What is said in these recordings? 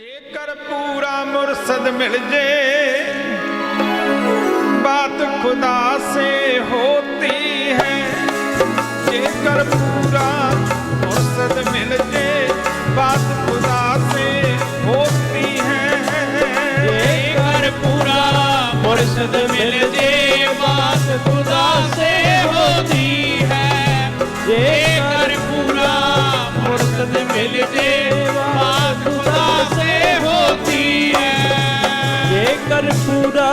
जेकर पूरा मुरसद मिल जे, बात खुदा से होती है। जेकर पूरा मुरसद मिल जे, बात खुदा से होती है। जेकर पूरा मुरसद मिल जे, बात खुदा से होती है। जेकर पूरा मुरसद मिल जे बात जेकर पूरा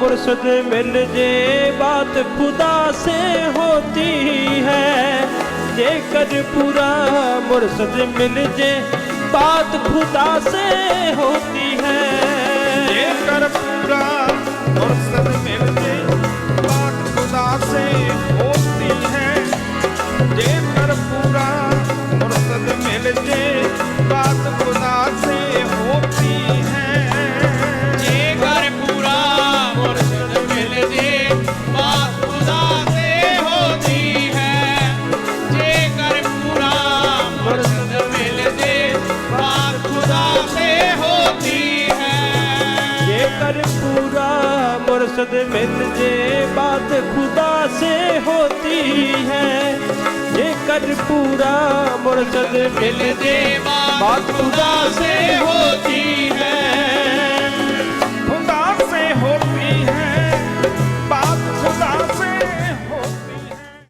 मुर्शद मिल जे, बात खुदा से होती है। जेकर पूरा मुर्शद मिल जे, बात खुदा से होती है। जेकर पूरा, मुर्सद मिल जे, बात खुदा से होती है। जेकर पूरा, मुर्सद मिल जे, बात मुर्शद मिल जे बात खुदा से होती है। ये कर पूरा मुर्शद मिल जे बात खुदा से होती